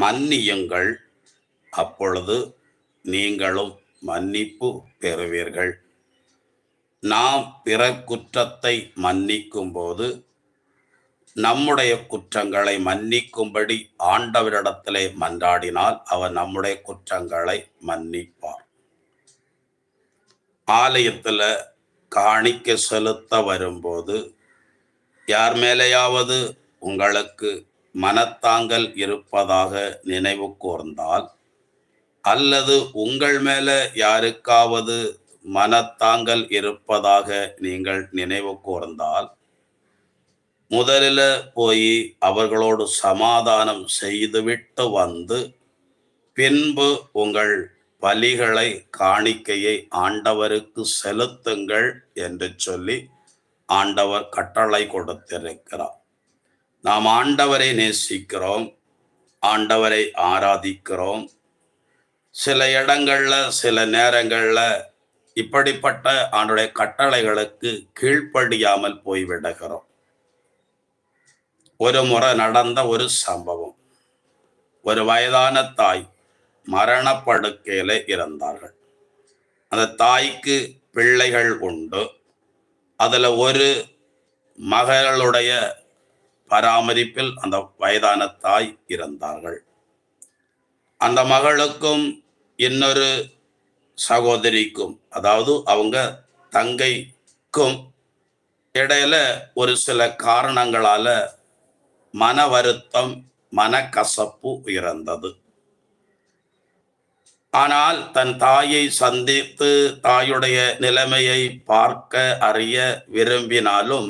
மன்னியுங்கள். அப்பொழுது நீங்களும் மன்னிப்பு பெறுவீர்கள். நாம் பிற குற்றத்தை மன்னிக்கும்போது நம்முடைய குற்றங்களை மன்னிக்கும்படி ஆண்டவரிடத்திலே மன்றாடினால் அவர் நம்முடைய குற்றங்களை மன்னிப்பார். ஆலயத்தில் காணிக்க செலுத்த வரும்போது யார் மேலேயாவது உங்களுக்கு மனத்தாங்கல் இருப்பதாக நினைவு கூர்ந்தால் அல்லது உங்கள் மேல யாருக்காவது மனத்தாங்கல் இருப்பதாக நீங்கள் நினைவு கூர்ந்தால் முதலில் போய் அவர்களோடு சமாதானம் செய்துவிட்டு வந்து பின்பு உங்கள் பலிகளை காணிக்கையை ஆண்டவருக்கு செலுத்துங்கள் என்று சொல்லி ஆண்டவர் கட்டளை கொடுத்திருக்கிறார். நாம் ஆண்டவரை நேசிக்கிறோம் ஆண்டவரை ஆராதிக்கிறோம். சில இடங்கள்ல சில நேரங்கள்ல இப்படிப்பட்ட அவனுடைய கட்டளைகளுக்கு கீழ்ப்படியாமல் போய் விடுகிறோம். ஒரு முறை நடந்த ஒரு சம்பவம். ஒரு வயதான தாய் மரணப்படுக்கையில இருந்தார்கள் அந்த தாய்க்கு பிள்ளைகள் உண்டு. அதுல ஒரு மகளுடைய பராமரிப்பில் அந்த வயதான தாய் இருந்தார்கள் அந்த மகளுக்கும் இன்னொரு சகோதரிக்கும் அதாவது அவங்க தங்கைக்கும் இடையில ஒரு சில காரணங்களால மன வருத்தம் மனக்கசப்பு உயர்ந்தது. ஆனால் தன் தாயை சந்தித்து தாயுடைய நிலைமையை பார்க்க அறிய விரும்பினாலும்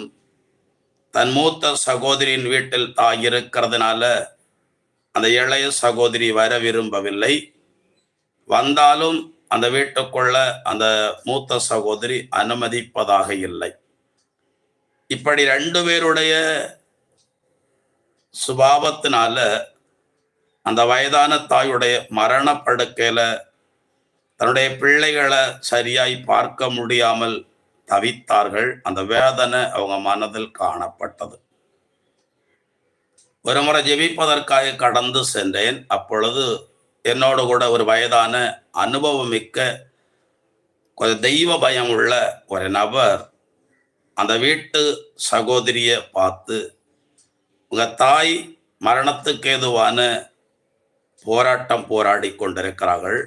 தன் மூத்த சகோதரியின் வீட்டில் தாய் இருக்கிறதுனால அந்த இளைய சகோதரி வர விரும்பவில்லை. வந்தாலும் அந்த வீட்டுக்குள்ள அந்த மூத்த சகோதரி அனுமதிப்பதாக இல்லை. இப்படி ரெண்டு பேருடைய சுபாவத்தினால அந்த வயதான தாயுடைய மரணப்படுக்கையில தன்னுடைய பிள்ளைகளை சரியாய் பார்க்க முடியாமல் தவித்தார்கள். அந்த வேதனை அவங்க மனதில் காணப்பட்டது. ஒரு முறை ஜெபிப்பதற்காக கடந்து சென்றேன். அப்பொழுது என்னோடு கூட ஒரு வயதான அனுபவம் மிக்க கொஞ்சம் தெய்வ பயம் உள்ள ஒரு நபர் அந்த வீட்டு சகோதரியை பார்த்து உங்கள் தாய் மரணத்துக்கு ஏதுவான போராட்டம் போராடி கொண்டிருக்கிறார்கள்.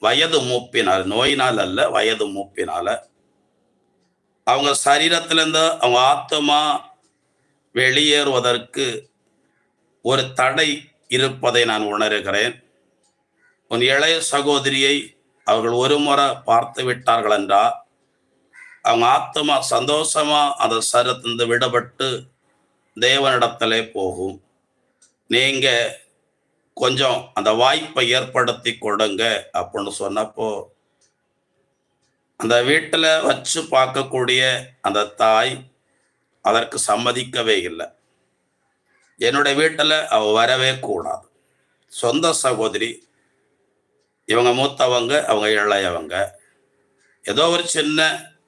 வயது மூப்பினால் நோயினால் அல்ல வயது மூப்பினால் அவங்க சரீரத்திலேருந்து அவங்க ஆத்மா வெளியேறுவதற்கு ஒரு தடை இருப்பதை நான் உணர்கிறேன். உன் இளைய சகோதரியை அவர்கள் ஒரு முறை பார்த்து விட்டார்கள் என்றால் அவங்க ஆத்மா சந்தோஷமா அந்த சரத்திலிருந்து விடப்பட்டு தேவனிடத்திலே போகும். நீங்க கொஞ்சம் அந்த வாய்ப்பை ஏற்படுத்தி கொடுங்க அப்படின்னு சொன்னப்போ அந்த வீட்டில் வச்சு பார்க்கக்கூடிய அந்த தாய் அதற்கு சம்மதிக்கவே இல்லை. என்னுடைய வீட்டில் அவ வரவே கூடாது. சொந்த சகோதரி இவங்க மூத்தவங்க அவங்க இளையவங்க. ஏதோ ஒரு சின்ன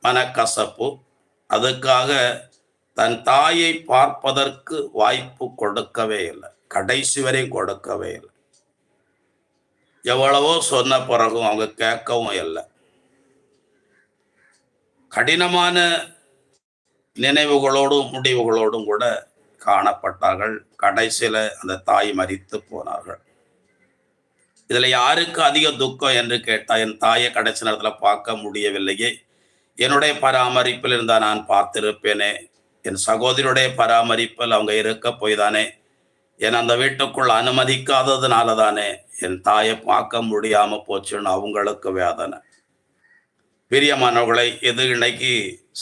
மனக்கசப்பு. அதுக்காக தன் தாயை பார்ப்பதற்கு வாய்ப்பு கொடுக்கவே இல்லை. கடைசி வரை கொடுக்கவே இல்லை. எவ்வளவோ சொன்ன பிறகும் அவங்க கேட்கவும் இல்லை. கடினமான நினைவுகளோடும் முடிவுகளோடும் கூட காணப்பட்டார்கள். கடைசியில அந்த தாய் மறித்து போனார்கள். இதில் யாருக்கு அதிக துக்கம் என்று கேட்டால் என் தாயை கடைசி நேரத்தில் பார்க்க முடியவில்லையே. என்னுடைய பராமரிப்பில் இருந்தால் நான் பார்த்திருப்பேனே. என் சகோதரியுடைய பராமரிப்பில் அவங்க இருக்க போய் தானே என் அந்த வீட்டுக்குள் அனுமதிக்காததுனால தானே என் தாயை பார்க்க முடியாமல் போச்சுன்னு அவங்களுக்கு வேதனை. பிரியமானவர்களை இது இன்னைக்கு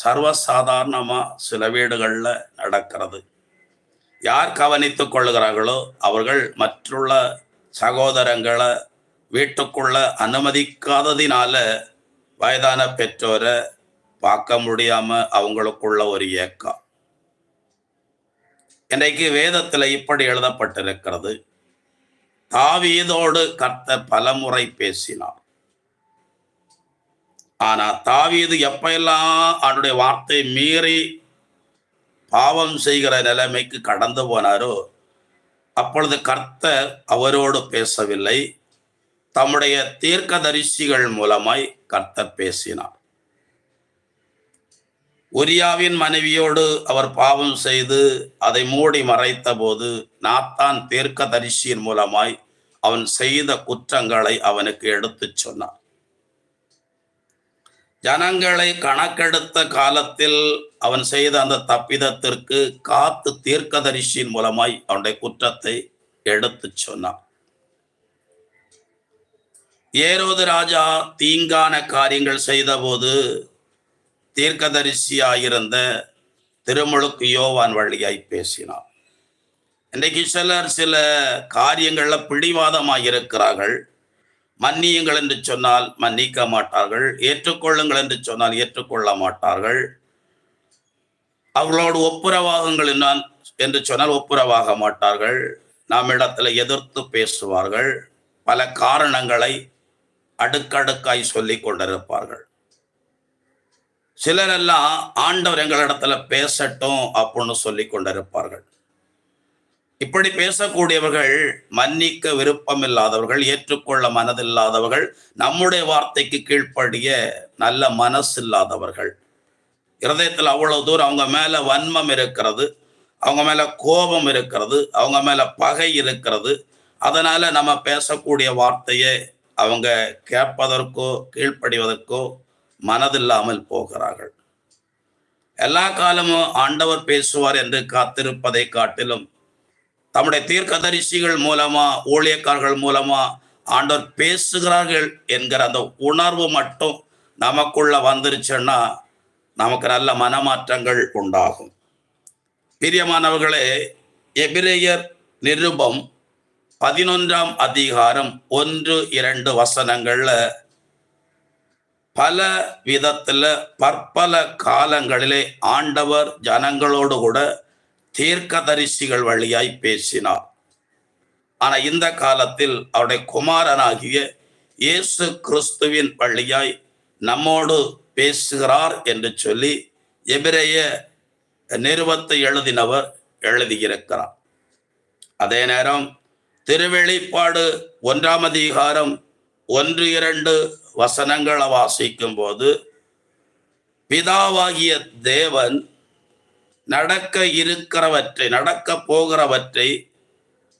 சர்வசாதாரணமாக சில வீடுகளில் நடக்கிறது. யார் கவனித்து கொள்கிறார்களோ அவர்கள் மற்றுள்ள சகோதரங்களை வீட்டுக்குள்ள அனுமதிக்காததினால வயதான பெற்றோரை பார்க்க முடியாம அவங்களுக்குள்ள ஒரு ஏக்கம். இன்றைக்கு வேதத்தில் இப்படி எழுதப்பட்டிருக்கிறது. தாவீதோடு கர்த்த பலமுறை பேசினார். ஆனா தாவீது எப்பெல்லாம் அவனுடைய வார்த்தை மீறி பாவம் செய்கிற நிலைமைக்கு கடந்து போனாரோ அப்பொழுது கர்த்தர் அவரோடு பேசவில்லை. தம்முடைய தீர்க்கதரிசிகள் மூலமாய் கர்த்தர் பேசினார். உரியாவின் மனைவியோடு அவர் பாவம் செய்து அதை மூடி மறைத்த போது நாத்தான் தீர்க்கதரிசியின் மூலமாய் அவன் செய்த குற்றங்களை அவனுக்கு எடுத்துச் சொன்னார் ஜனங்களை கணக்கெடுத்த காலத்தில் அவன் செய்த அந்த தப்பிதத்திற்கு காத்து தீர்க்கதரிசியின் மூலமாய் அவனுடைய குற்றத்தை எடுத்து சொன்னான். ஏரோது ராஜா தீங்கான காரியங்கள் செய்தபோது தீர்க்கதரிசியாயிருந்த திருமுழுக்கு யோவான் வழியாய் பேசினான். இன்றைக்கு சிலர் சில காரியங்களில் பிடிவாதமாக இருக்கிறார்கள் மன்னியுங்கள் என்று சொன்னால் மன்னிக்க மாட்டார்கள் ஏற்றுக்கொள்ளுங்கள் என்று சொன்னால் ஏற்றுக்கொள்ள மாட்டார்கள். அவர்களோடு ஒப்புரவாகுங்கள் என்று சொன்னால் ஒப்புரவாக மாட்டார்கள். நம்மிடத்தில் எதிர்த்து பேசுவார்கள். பல காரணங்களை அடுக்கடுக்காய் சொல்லி கொண்டிருப்பார்கள். சிலரெல்லாம் ஆண்டவர் எங்களிடத்துல பேசட்டும் அப்படின்னு சொல்லி கொண்டிருப்பார்கள். இப்படி பேசக்கூடியவர்கள் மன்னிக்க விருப்பம் இல்லாதவர்கள் ஏற்றுக்கொள்ள மனதில்லாதவர்கள் நம்முடைய வார்த்தைக்கு கீழ்ப்படிய நல்ல மனசு இல்லாதவர்கள் இருதயத்தில் அவ்வளவு தூரம் அவங்க மேல வன்மம் இருக்கிறது அவங்க மேல கோபம் இருக்கிறது அவங்க மேல பகை இருக்கிறது. அதனால நம்ம பேசக்கூடிய வார்த்தையை அவங்க கேட்பதற்கோ கீழ்ப்படிவதற்கோ மனதில்லாமல் போகிறார்கள். எல்லா காலமும் ஆண்டவர் பேசுவார் என்று காத்திருப்பதை காட்டிலும் தம்முடைய தீர்க்கதரிசிகள் மூலமா ஊழியக்காரர்கள் மூலமா ஆண்டவர் பேசுகிறார்கள் என்கிற அந்த உணர்வு மட்டும் நமக்குள்ள வந்துருச்சுன்னா நமக்கு நல்ல மனமாற்றங்கள் உண்டாகும். பிரியமானவர்களே எபிரேயர் நிருபம் பதினொன்றாம் அதிகாரம் ஒன்று இரண்டு வசனங்கள்ல பல விதத்துல பற்பல காலங்களிலே ஆண்டவர் ஜனங்களோடு கூட தீர்க்கதரிசிகள் வழியாய் பேசினார். ஆனா இந்த காலத்தில் அவருடைய குமாரனாகிய இயேசு கிறிஸ்துவின் வழியாய் நம்மோடு பேசுகிறார் என்று சொல்லி எபிரேய நிறுவத்தை எழுதினவர் எழுதியிருக்கிறார். அதே நேரம் திருவெளிப்பாடு ஒன்றாம் அதிகாரம் ஒன்று இரண்டு வசனங்களை வாசிக்கும் போது பிதாவாகிய தேவன் நடக்க இருக்கிறவற்றை நடக்க போகிறவற்றை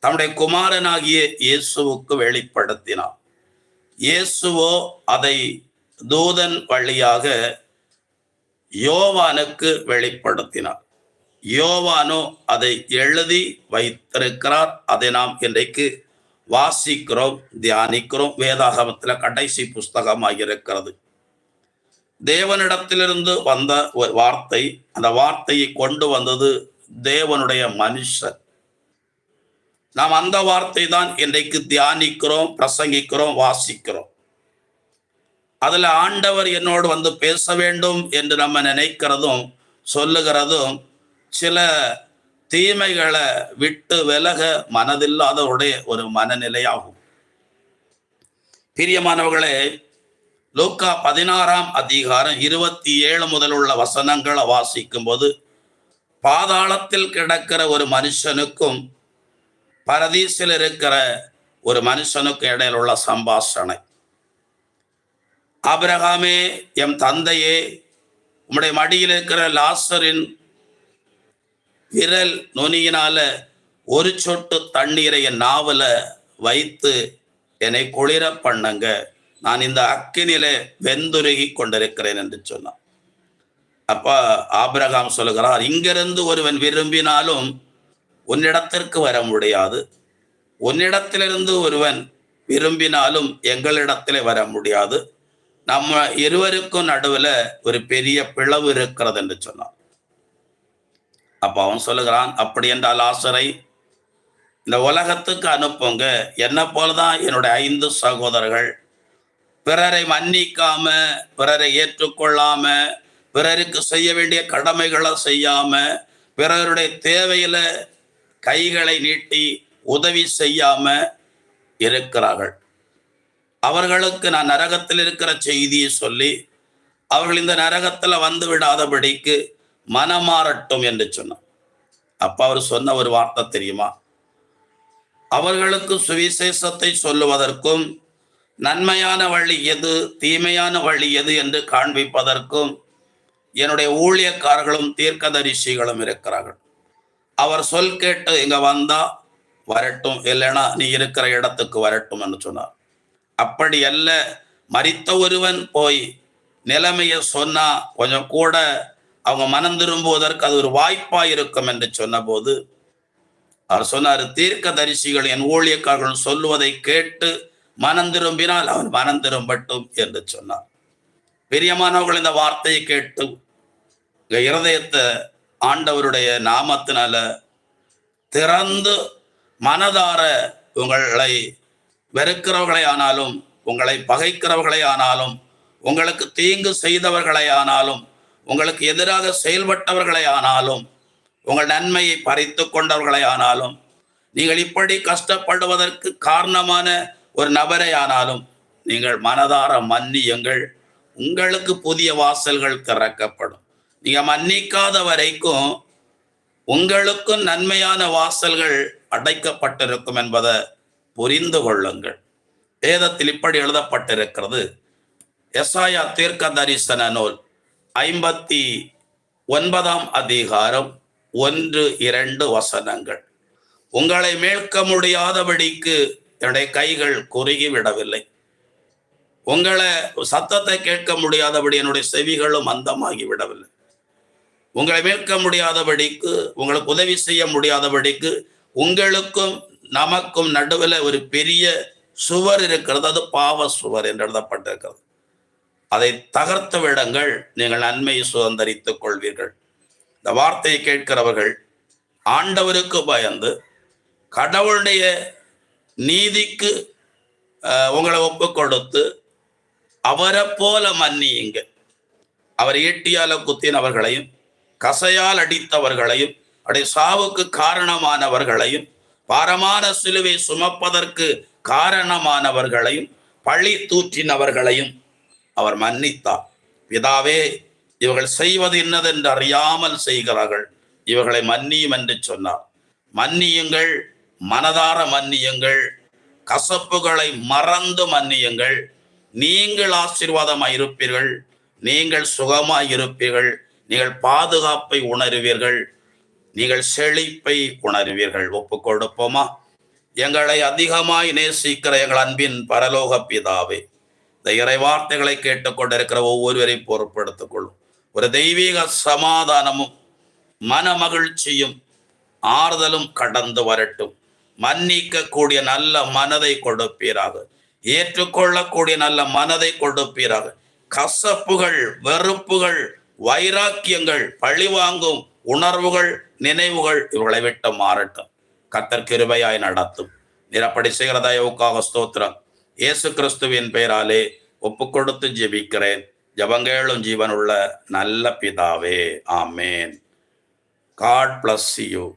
தம்முடைய குமாரனாகிய இயேசுவுக்கு வெளிப்படுத்தினார். இயேசுவோ அதை தூதன் வழியாக யோவானுக்கு வெளிப்படுத்தினார். யோவானோ அதை எழுதி வைத்திருக்கிறார். அதை நாம் இன்றைக்கு வாசிக்கிறோம் தியானிக்கிறோம். வேதாகமத்தில் கடைசி புஸ்தகமாக இருக்கிறது தேவனிடத்திலிருந்து வந்த வார்த்தை அந்த வார்த்தையை கொண்டு வந்தது தேவனுடைய மனுஷன். நாம் அந்த வார்த்தை தான் இன்றைக்கு தியானிக்கிறோம் பிரசங்கிக்கிறோம் வாசிக்கிறோம். அதுல ஆண்டவர் என்னோடு வந்து பேச வேண்டும் என்று நம்ம நினைக்கிறதும் சொல்லுகிறதும் சில தீமைகளை விட்டு விலக மனதில்லாதவருடைய ஒரு மனநிலையாகும். பிரியமானவர்களே லூக்கா பதினாறாம் அதிகாரம் இருபத்தி ஏழு முதல் உள்ள வசனங்களை வாசிக்கும் போது பாதாளத்தில் கிடக்கிற ஒரு மனுஷனுக்கும் பரதீசில் இருக்கிற ஒரு மனுஷனுக்கும் இடையில் உள்ள சம்பாஷணை அபிரகாமே எம் தந்தையே உம்முடைய மடியில் இருக்கிற லாசரின் விரல் நுனியினால ஒரு சொட்டு தண்ணீரை என் நாவல வைத்து என்னை குளிர பண்ணுங்க நான் இந்த அக்கினிலே வெந்துருகி கொண்டிருக்கிறேன் என்று சொன்னான். அப்ப ஆபிரகாம் சொல்லுகிறார் இங்கிருந்து ஒருவன் விரும்பினாலும் உன்னிடத்திற்கு வர முடியாது. உன்னிடத்திலிருந்து ஒருவன் விரும்பினாலும் எங்களிடத்திலே வர முடியாது. நம்ம இருவருக்கும் நடுவுல ஒரு பெரிய பிளவு இருக்கிறது என்று சொன்னான். அப்ப அவன் சொல்லுகிறான் அப்படி என்றால் ஆசரை இந்த உலகத்துக்கு அனுப்புங்க. என்ன போலதான் என்னுடைய ஐந்து சகோதரர்கள் பிறரை மன்னிக்காம பிறரை ஏற்றுக்கொள்ளாம பிறருக்கு செய்ய வேண்டிய கடமைகளை செய்யாம பிறருடைய தேவையில கைகளை நீட்டி உதவி செய்யாம இருக்கிறார்கள். அவர்களுக்கு நான் நரகத்தில் இருக்கிற செய்தியை சொல்லி அவர்கள் இந்த நரகத்துல வந்து விடாதபடிக்கு மனமாறட்டும் என்று சொன்னார். அப்ப அவர் சொன்ன ஒரு வார்த்தை தெரியுமா? அவர்களுக்கு சுவிசேஷத்தை சொல்லுவதற்கும் நன்மையான வழி எது தீமையான வழி எது என்று காண்பிப்பதற்கும் என்னுடைய ஊழியக்காரர்களும் தீர்க்கதரிசிகளும் இருக்கிறார்கள். அவர் சொல் கேட்டு இங்க வந்தா வரட்டும் இல்லைன்னா நீ இருக்கிற இடத்துக்கு வரட்டும் என்று சொன்னார். அப்படி அல்ல மறித்த ஒருவன் போய் நிலைமையை சொன்னா கொஞ்சம் கூட அவங்க மனம் திரும்புவதற்கு அது ஒரு வாய்ப்பா இருக்கும் என்று சொன்னபோது அவர் சொன்னார் தீர்க்க தரிசிகள் என் ஊழியக்காரர்கள் சொல்லுவதை கேட்டு மனம் திரும்பினால் அவன் மனம் திரும்பட்டும் என்று சொன்னார். பிரியமானவர்கள் இந்த வார்த்தையை கேட்டு இருதயத்தை ஆண்டவருடைய நாமத்தினால திறந்து மனதார உங்களை வெறுக்கிறவர்களை ஆனாலும் உங்களை பகைக்கிறவர்களை ஆனாலும் உங்களுக்கு தீங்கு செய்தவர்களை ஆனாலும் உங்களுக்கு எதிராக செயல்பட்டவர்களை ஆனாலும் உங்கள் நன்மையை பறித்து கொண்டவர்களை ஆனாலும் நீங்கள் இப்படி கஷ்டப்படுவதற்கு காரணமான ஒரு நபரை ஆனாலும் நீங்கள் மனதார மன்னியுங்கள். உங்களுக்கு புதிய வாசல்கள் திறக்கப்படும். நீங்க மன்னிக்காத வரைக்கும் உங்களுக்கும் நன்மையான வாசல்கள் அடைக்கப்பட்டிருக்கும் என்பதை புரிந்து கொள்ளுங்கள். வேதத்தில் இப்படி எழுதப்பட்டிருக்கிறது. எஸ்ஆயா தீர்க்க தரிசன நூல் ஐம்பத்தி ஒன்பதாம் அதிகாரம் ஒன்று இரண்டு வசனங்கள். உங்களை மீட்க முடியாதபடிக்கு என்னுடைய கைகள் குறுகி விடவில்லை உங்களை சத்தத்தை கேட்க முடியாதபடி என்னுடைய செவிகளும் அந்தமாகி விடவில்லை உங்களை மீட்க முடியாதபடிக்கு உங்களுக்கு உதவி செய்ய முடியாதபடிக்கு உங்களுக்கும் நமக்கும் நடுவில் ஒரு பெரிய சுவர் இருக்கிறது. அது பாவ சுவர் என்று எழுதப்பட்டிருக்கிறது. அதை தகர்த்து விடுங்கள். நீங்கள் நன்மையை சுதந்திரித்துக் கொள்வீர்கள். இந்த வார்த்தையை கேட்கிறவர்கள் ஆண்டவருக்கு பயந்து கடவுளுடைய நீதிக்கு உங்களை ஒப்பு கொடுத்து அவரை போல மன்னியுங்க அவர் ஈட்டியால குத்தினவர்களையும் கசையால் அடித்தவர்களையும் அவருடைய சாவுக்கு காரணமானவர்களையும் பாரமான சிலுவை சுமப்பதற்கு காரணமானவர்களையும் பழி தூற்றினவர்களையும் அவர் மன்னித்தார். பிதாவே இவர்கள் செய்வது இன்னதென்று அறியாமல் செய்கிறார்கள். இவர்களை மன்னியும் என்று சொன்னார். மன்னியுங்கள். மனதார மன்னியுங்கள். கசப்புகளை மறந்து மன்னியுங்கள். நீங்கள் ஆசீர்வாதமாய் இருப்பீர்கள் நீங்கள் சுகமாக இருப்பீர்கள் நீங்கள் பாதுகாப்பை உணருவீர்கள். நீங்கள் செழிப்பை உணருவீர்கள். ஒப்பு கொடுப்போமா எங்களை அதிகமாய் நேசிக்கிற எங்கள் அன்பின் பரலோக பிதாவே இந்த இறை வார்த்தைகளை கேட்டுக்கொண்டிருக்கிற ஒவ்வொருவரையும் பொறுப்படுத்திக் கொள்ளும் ஒரு தெய்வீக சமாதானமும் மன மகிழ்ச்சியும் ஆறுதலும் கடந்து வரட்டும். மன்னிக்க கூடிய நல்ல மனதை கொடுப்பீராக. ஏற்றுக்கொள்ளக்கூடிய நல்ல மனதை கொடுப்பீராக. கசப்புகள் வெறுப்புகள் வைராக்கியங்கள் பழிவாங்கும் உணர்வுகள் நினைவுகள் இவர்களை விட்டு மாறட்டும். கத்தர் கிருபையாய் நடத்தும். நிரப்படி செய்கிறதாயவுக்காக ஸ்தோத்திரம். இயேசு கிறிஸ்துவின் பெயராலே ஒப்பு கொடுத்து ஜெபிக்கிறேன் ஜபங்கேளும் ஜீவனுள்ள நல்ல பிதாவே. ஆமேன். God bless you